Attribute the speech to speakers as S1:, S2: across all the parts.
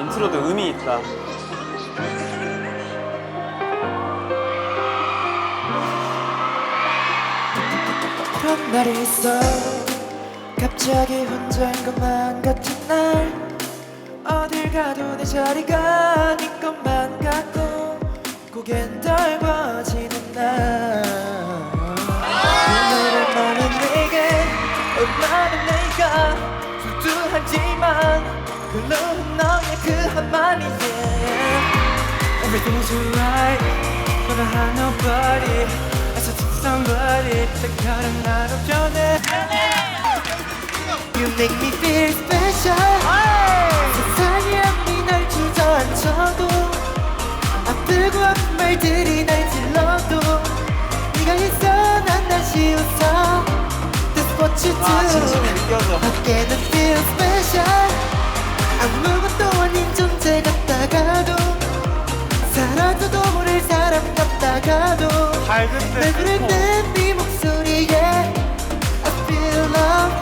S1: 인트로도 의미 있다.
S2: 있어. 갑자기 혼자인 것만 같은 날. 어딜 가도 내 자리가 네 것만 같고 고개는 넓어지는 날 글로는 너의 그 한마디에 Everything's alright 너는 한 nobody I said to somebody 특별한 나로 변해 You make me feel special 세상에 아무리 날 주저앉혀도 아프고 아픈 말들이 날 찔러도 네가 있어 난 다시 웃어 what you do
S1: 아.
S2: 어깨는 feel special 아무것도 아닌 존재 같다가도 사라져도 모를 사람 같다가도 날 부르는 네 목소리에 I feel love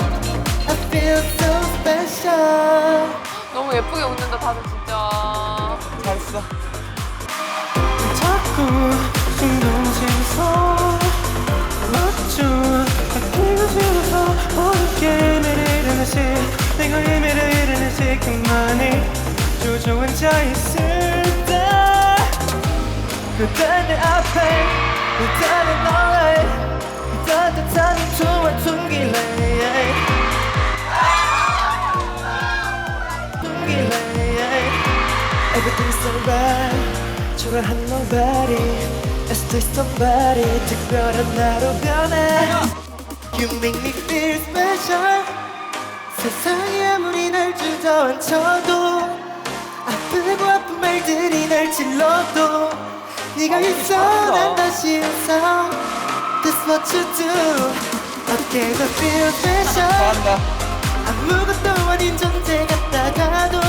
S2: I feel so special
S3: 너무 예쁘게 웃는다 다들 진짜.
S1: 잘했어.
S2: 자꾸 신경쓰여서 의미를 다시 내가 의미를 잃은 그만이 주저앉아 있을 때 그대 내 앞에 그대 내 너의 따뜻한 투와 둥길래 둥길래 Everything's alright 초라한 nobody Still somebody 특별한 나로 변해 You make me feel special 세상이 아무리 날 주저앉혀도 아프고 아픈 말들이 날 찔러도 네가 있어 난 다시 웃어. That's what you do. 어깨가 feel special. 아무것도 아닌 존재 같다가도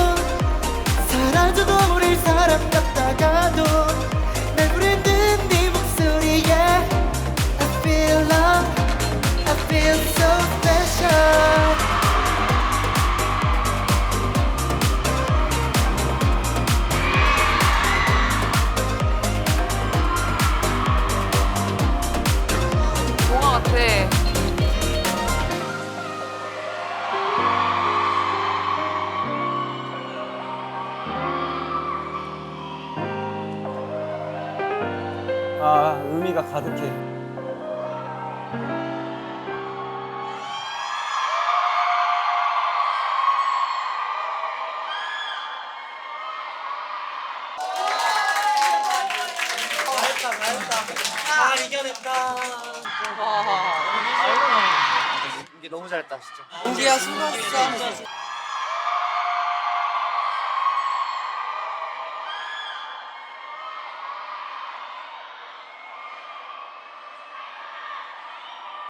S2: 사라져도 모를 사람 같다가도 날 부르는 네 목소리에 I feel love. I feel so special
S3: 같아.
S1: 아, 의미가 가득해.
S4: 이 게 너무 잘했다 진짜.
S2: 우기야 수고했어